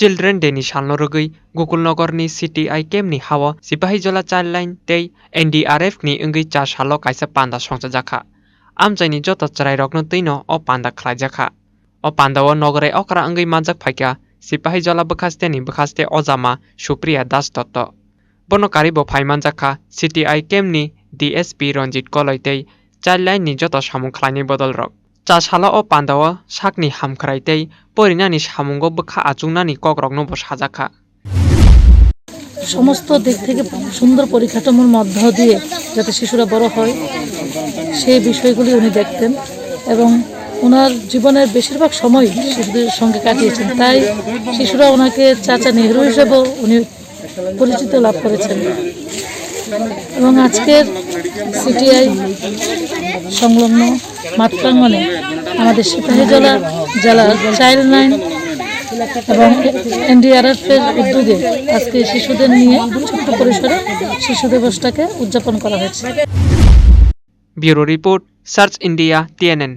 Children डेनि सानल'रगै गकुलनगरनि सिटिआइ केम्पनि हावो Sepahijala child line tei NDRF ni wngwi chasalo kaisa panda songjak amchaini joto chwrairokno twino o panda khlaijakha o pandao nogorai okra wngwi manjak phaikha sipahijola bwkhaste ni bwkhaste ojama supriya das dotto bono kari bo phaimanjakha CTI campni DSP Ranjit Koloi tei child line ni joto samung khlaini bodol rok chasalo o pandao sakni hamkhrai tei porinani samungo bwkha achungnani kokrokno bo sajakha সমস্ত দিক থেকে সুন্দর পরিকাঠামোর মধ্য দিয়ে যাতে শিশুরা বড় হয় সেই বিষয়গুলি উনি দেখতেন এবং ওনার জীবনের বেশিরভাগ সময় শিশুদের সঙ্গে কাটিয়েছেন তাই শিশুরা ওনাকে চাচা নেহরু হিসেবেও উনি পরিচিত লাভ করেছেন এবং আজকের সিটিআই সংলগ্ন মাঠ আমাদের আমাদের সিপাহীজলা জেলার চাইল্ড লাইন এবং এনডিআরএফ এর উদ্যোগে আজকে শিশুদের নিয়ে ছোট্ট পরিসরে শিশু দিবসটাকে উদযাপন করা হয়েছে। Bureau report, search India, TNN.